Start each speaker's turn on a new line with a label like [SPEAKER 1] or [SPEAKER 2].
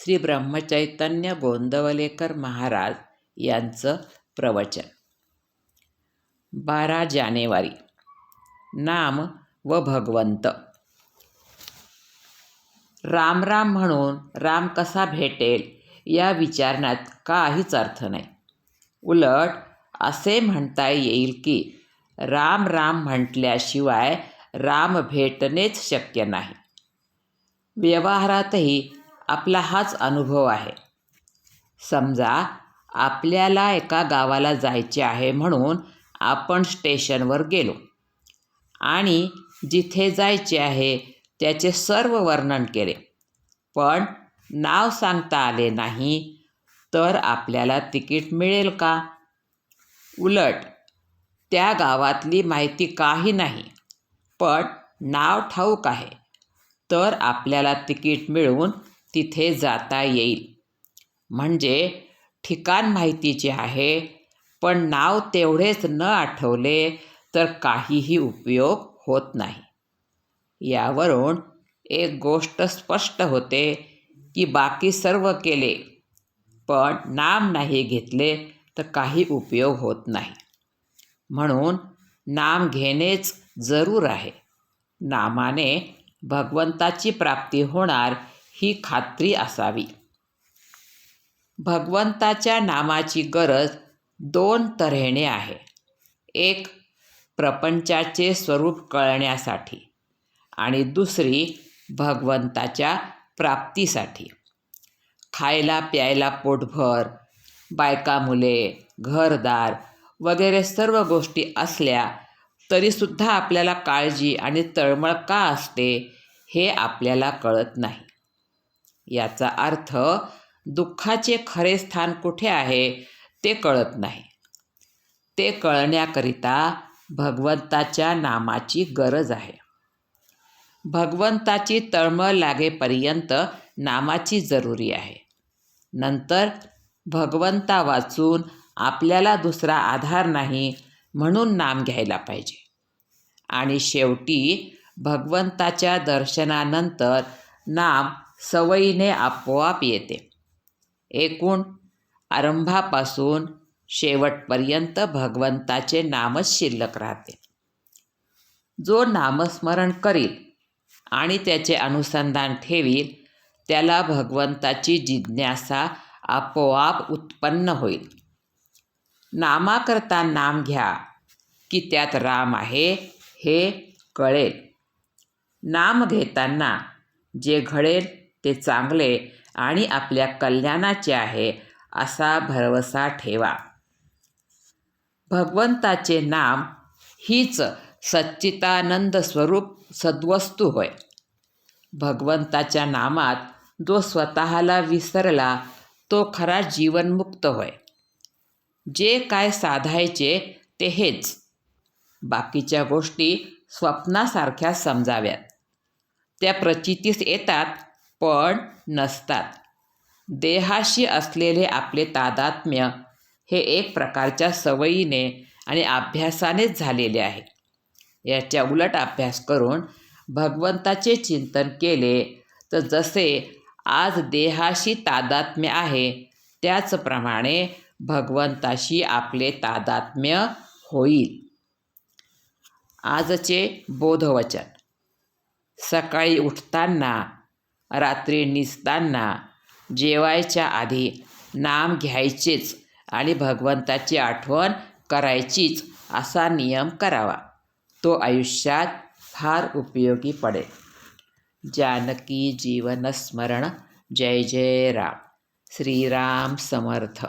[SPEAKER 1] श्री ब्रह्मचैतन्य गोंदवलेकर महाराज यांचं प्रवचन. बारा जानेवारी. नाम व भगवंत. राम राम म्हणून राम कसा भेटेल या विचारण्यात काहीच अर्थ नाही. उलट असे म्हणता येईल की राम राम म्हटल्याशिवाय राम भेटणेच शक्य नाही. व्यवहारातही आपला हाच अनुभव आहे. समजा आपल्याला एका गावाला जायचे आहे म्हणून आपण स्टेशनवर गेलो. आणि जिथे जायचे आहे त्याचे सर्व वर्णन केले. पण नाव सांगता आले नाही तर आपल्याला तिकीट मिळेल का? उलट त्या गावातली माहिती काही नाही पण नाव ठाऊक आहे. तर आपल्याला तिकीट मिळून तिथे जाता येईल. म्हणजे ठिकाण माहितीचे आहे पण नाव तेवढेच न आठवले तर काहीही उपयोग होत नाही. यावरून एक गोष्ट स्पष्ट होते की बाकी सर्व केले पण नाम नाही घेतले तर काही उपयोग होत नाही. म्हणून नाम घेणेच जरूर आहे. नामाने भगवंताची प्राप्ती होणार ही खात्री असावी. भगवंताच्या नामाची गरज दोन तऱ्हेने आहे. एक प्रपंचाचे स्वरूप कळण्यासाठी आणि दुसरी भगवंताच्या प्राप्तीसाठी. खायला प्यायला पोटभर बायका मुले घरदार वगैरे सर्व गोष्टी असल्या तरीसुद्धा आपल्याला काळजी आणि तळमळ का असते हे आपल्याला कळत नाही. याचा अर्थ दुःखाचे खरे स्थान कुठे आहे ते कळत नाही. ते कळण्याकरिता भगवंताच्या नामाची गरज आहे. भगवंताची तळमळ लागेपर्यंत नामाची जरुरी आहे. नंतर भगवंता वाचून आपल्याला दुसरा आधार नाही म्हणून नाम घ्यायला पाहिजे. आणि शेवटी भगवंताच्या दर्शनानंतर नाम सवयीने आपोआप येते. एकूण आरंभापासून शेवटपर्यंत भगवंताचे नामच शिल्लक राहते. जो नामस्मरण करील आणि त्याचे अनुसंधान ठेवील त्याला भगवंताची जिज्ञासा आपोआप उत्पन्न होईल. नामाकरता नाम घ्या की त्यात राम आहे हे कळेल. नाम घेताना जे घडेल ते चांगले आणि आपल्या कल्याणाचे आहे असा भरवसा ठेवा. भगवंताचे नाम हीच सच्चितानंद स्वरूप सद्वस्तू होय. भगवंताच्या नामात जो स्वतःला विसरला तो खरा जीवनमुक्त होय. जे काय साधायचे ते हेच. बाकीच्या गोष्टी स्वप्नासारख्या समजाव्यात. त्या प्रचितीस येतात पण नसतात. देहाशी असलेले आपले तादात्म्य हे एक प्रकारच्या सवयीने आणि अभ्यासानेच झालेले आहे. याच्या उलट अभ्यास करून भगवंताचे चिंतन केले तर जसे आज देहाशी तादात्म्य आहे त्याचप्रमाणे भगवंताशी आपले तादात्म्य होईल. आजचे बोधवचन. सकाळी उठताना रात्री निसताना जेवायच्या आधी नाम घ्यायचेच आणि भगवंताची आठवण करायचीच असा नियम करावा. तो आयुष्यात फार उपयोगी पडेल. जानकी जीवनस्मरण जय जय राम. श्रीराम समर्थ.